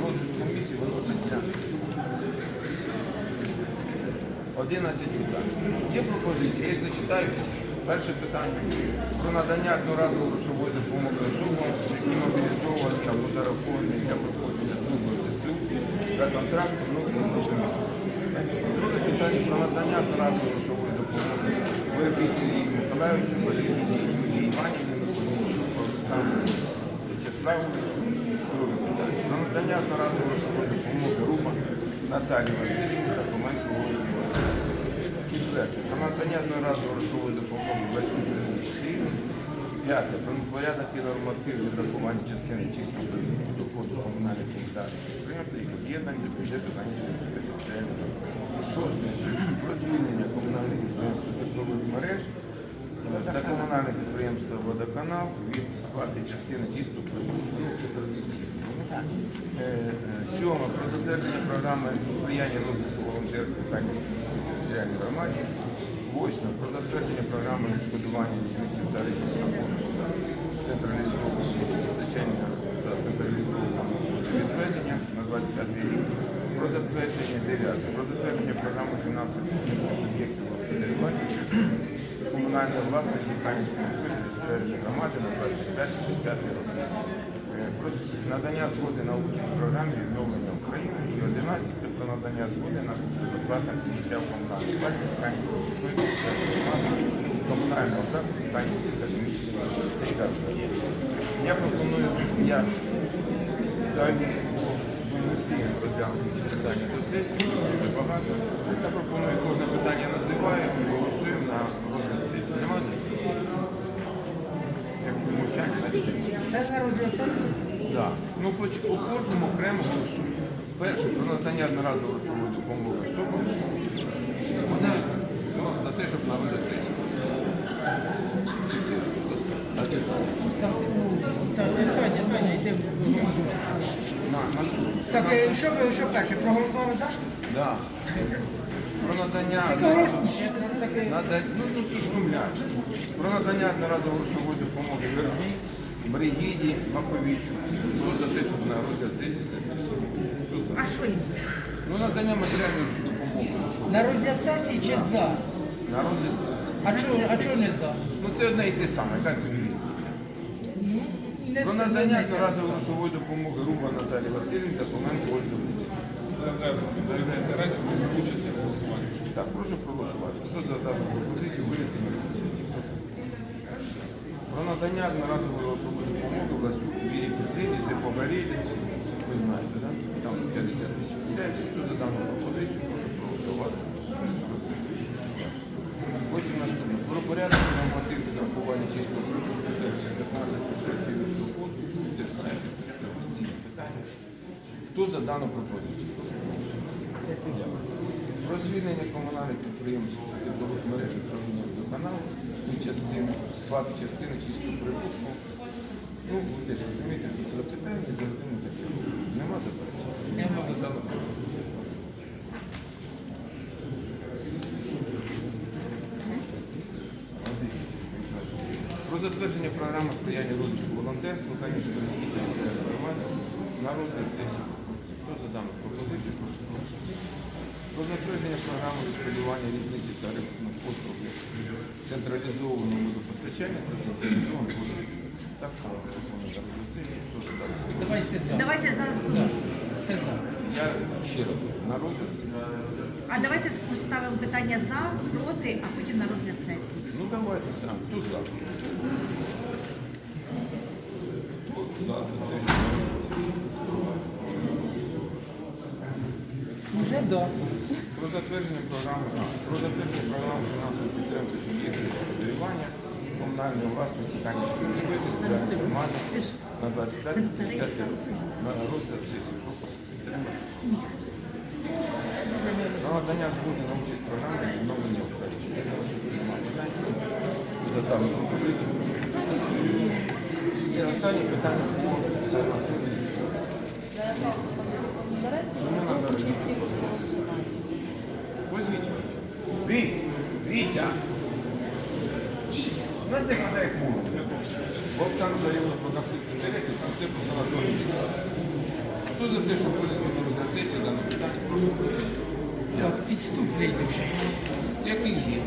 розгляд комісії виноситься 11 питань. Є пропозиції, я їх зачитаю всі. Перше питання про надання одноразової грошової допомоги особам, які мобілізовані або зараховані для проходження служби ЗСУ за контрактом, ну не зрозуміло. Друге питання про надання одноразової грошової допомоги Вербі Сергію Миколаївичу, Валерії Юлії Іванівні, Олександру В'ячеславовичу. Про надання одноразової грошової допомоги Наталії Васильівні, документу Голові Васильівні. Четверте. Про надання одноразової грошової допомоги Василю Сергію. П'яте. Про порядок і норматив відрахування частини чистого доходу комунальних комунальних підприємств і об'єднань до бюджету Ганівської територіальної. Шосте. Про звільнення комунальних підприємств теплових мереж та комунальне підприємство Водоканал від сплати частини чистого прибутку. Ну, це традиційно. Е, е, Сьоме. Про затвердження програми сприяння розвитку волонтерства Канівської територіальній громаді. Восьме. Про затвердження програми відшкодування тарифів на централізованого постачання та централізованого відведення на 25 рік. Про затвердження 9. Про затвердження програми фінансової підтримки суб'єктів господарювання комунальної власності Кам'янської територіальної громади на 25-30 роки. Про надання згоди на участь в програмі відновлення України і 11 про надання згоди на безоплатне підняття в комунальній Кам'янської міської комунального закладу Кам'янської академічної «Газпром». Я пропоную, я взагалі винести розглянути ці питання до сесії, дуже багато. Я пропоную кожне питання називаю і голосуємо на розгляд сесії. Нема? Якщо мовчання, значить. Це на розгляд сесії. Да. Ну, по, кожному окремо голосуємо. Перше, про надання одноразової грошової допомоги особам. За. Ну, за те, щоб на розгляд сесії. Чотири. Достатньо. А ти? Так, ну, так, е. Так, е, що ви що перше, проголосували за? Да. Про надання. Таке. Нада... Ну, ну, тут шумлять. Про надання одноразової грошової допомоги Вербі, Бригіді, Маковічу. Хто за те, щоб на розгляд сесії це прийшло? Хто за? А що їм? Ну, надання матеріальної допомоги. ну, що? На розгляд сесії чи за? На розгляд сесії. А чого а чого не за? Ну, це одне і те саме, яка тобі різниця? Ну, не Про надання одно. одноразової грошової допомоги Руба Наталії Васильівні, документ Ольги Васильівни. Дорогая Тарасів, ми участь в голосуванні. Так, прошу проголосувати. Хто за дану пропозицію винести на розгляд сесії? Надання одноразової грошової допомоги Власюк Вірі Петрівні, це погорілі. Ви знаєте, так? Там 50 тисяч купляється. Хто за дану пропозицію, прошу проголосувати. Потім наступне. Про порядок норматив відрахування чистого прибутку 15% від доходу. Ви знаєте, це традиційне питання. Хто за дану пропозицію? Прошу проголосувати. Про звільнення комунальних підприємств теплових мереж управління водоканалу і частини сплати частини чистого прибутку. Ну, ви теж розумієте, що це запитання завжди не таке. Нема заперечень? Нема за. Про затвердження програми сприяння розвитку волонтерства міської територіальної громади на розгляд сесії. Хто за дану пропозицію, прошу голосувати. Про затвердження програми відшкодування різниці тарифних послуг централізованого водопостачання та централізованого водовідведення. Так само пропоную за. Хто за дану? Давайте за. Давайте зараз комісію. Це за. Я ще раз кажу, на розгляд сесії. А давайте поставимо питання за, проти, а потім на розгляд сесії. Ну давайте сам. Хто за? Хто за те, що на розгляд сесії? Уже до. Про затвердження програми про затвердження програми фінансової підтримки комунальної власності Канівської міської територіальної громади на 25-30 років. На розгляд сесії прошу підтримати. Про надання згоди на участь в програмі відновлення України. За дану пропозицію. І останнє питання по санаторії. Позвіть. Віть, Вітя. У нас не хватає куру. Оксана заявила про конфлікт інтересів, там це по санаторії. Хто за те, щоб винести на розгляд сесії дане питання? Прошу. Так, підступний дуже. Який є?